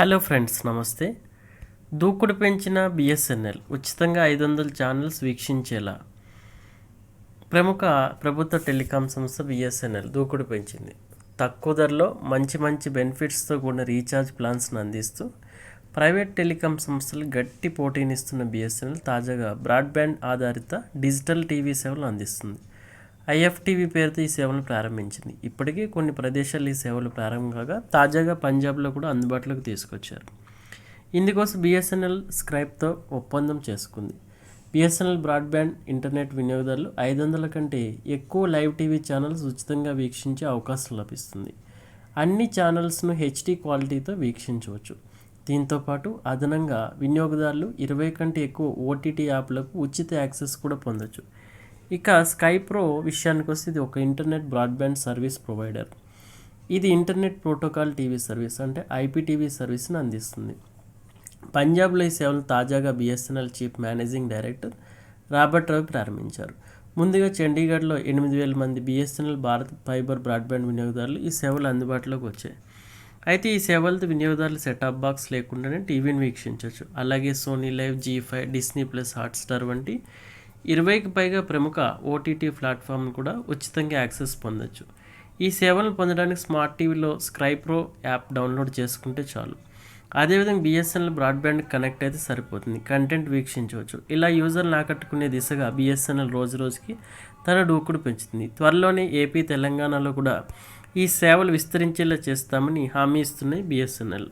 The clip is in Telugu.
హలో ఫ్రెండ్స్ నమస్తే. దూకుడు పెంచిన బిఎస్ఎన్ఎల్ ఉచితంగా ఐదు వందల ఛానల్స్ వీక్షించేలా ప్రముఖ ప్రభుత్వ టెలికాం సంస్థ బిఎస్ఎన్ఎల్ దూకుడు పెంచింది. తక్కువ ధరలో మంచి మంచి బెనిఫిట్స్తో కూడిన రీఛార్జ్ ప్లాన్స్ను అందిస్తూ ప్రైవేట్ టెలికాం సంస్థలు గట్టి పోటీనిస్తున్న బిఎస్ఎన్ఎల్ తాజాగా బ్రాడ్బ్యాండ్ ఆధారిత డిజిటల్ టీవీ సేవలు అందిస్తుంది. ఐఎఫ్టీవీ పేరుతో ఈ సేవలను ప్రారంభించింది. ఇప్పటికే కొన్ని ప్రదేశాల్లో ఈ సేవలు ప్రారంభం కాగా తాజాగా పంజాబ్లో కూడా అందుబాటులోకి తీసుకొచ్చారు. ఇందుకోసం బిఎస్ఎన్ఎల్ స్క్రైప్తో ఒప్పందం చేసుకుంది. బిఎస్ఎన్ఎల్ బ్రాడ్బ్యాండ్ ఇంటర్నెట్ వినియోగదారులు ఐదు వందల కంటే ఎక్కువ లైవ్ టీవీ ఛానల్స్ ఉచితంగా వీక్షించే అవకాశం లభిస్తుంది. అన్ని ఛానల్స్ను హెచ్డి క్వాలిటీతో వీక్షించవచ్చు. దీంతోపాటు అదనంగా వినియోగదారులు ఇరవై కంటే ఎక్కువ ఓటీటీ యాప్లకు ఉచిత యాక్సెస్ కూడా పొందొచ్చు. ఇక స్కై ప్రో విషయానికి వస్తే ఇది ఒక ఇంటర్నెట్ బ్రాడ్బ్యాండ్ సర్వీస్ ప్రొవైడర్. ఇది ఇంటర్నెట్ ప్రోటోకాల్ టీవీ సర్వీస్ అంటే ఐపీటీవీ సర్వీస్ని అందిస్తుంది. పంజాబ్లో ఈ సేవలు తాజాగా BSNL chief managing director Robert Ravi ప్రారంభించారు. ముందుగా చండీగఢ్లో ఎనిమిది వేల మంది బిఎస్ఎన్ఎల్ భారత్ ఫైబర్ బ్రాడ్బ్యాండ్ వినియోగదారులు ఈ సేవలు అందుబాటులోకి వచ్చాయి. అయితే ఈ సేవలతో వినియోగదారులు సెటాప్ బాక్స్ లేకుండానే టీవీని వీక్షించవచ్చు అలాగే Sony live Zee five Disney plus Hotstar వంటి ఇరవైకి పైగా ప్రముఖ ఓటీటీ ప్లాట్ఫామ్ కూడా ఉచితంగా యాక్సెస్ పొందొచ్చు. ఈ సేవలను పొందడానికి స్మార్ట్ టీవీలో స్క్రై ప్రో యాప్ డౌన్లోడ్ చేసుకుంటే చాలు. అదేవిధంగా బిఎస్ఎన్ఎల్ బ్రాడ్బ్యాండ్ కనెక్ట్ అయితే సరిపోతుంది. కంటెంట్ వీక్షించవచ్చు. ఇలా యూజర్లను ఆకట్టుకునే దిశగా బిఎస్ఎన్ఎల్ రోజు రోజుకి తన డూకుడు పెంచుతుంది. త్వరలోనే ఏపీ తెలంగాణలో కూడా ఈ సేవలు విస్తరించేలా చేస్తామని హామీ ఇస్తున్నాయి బిఎస్ఎన్ఎల్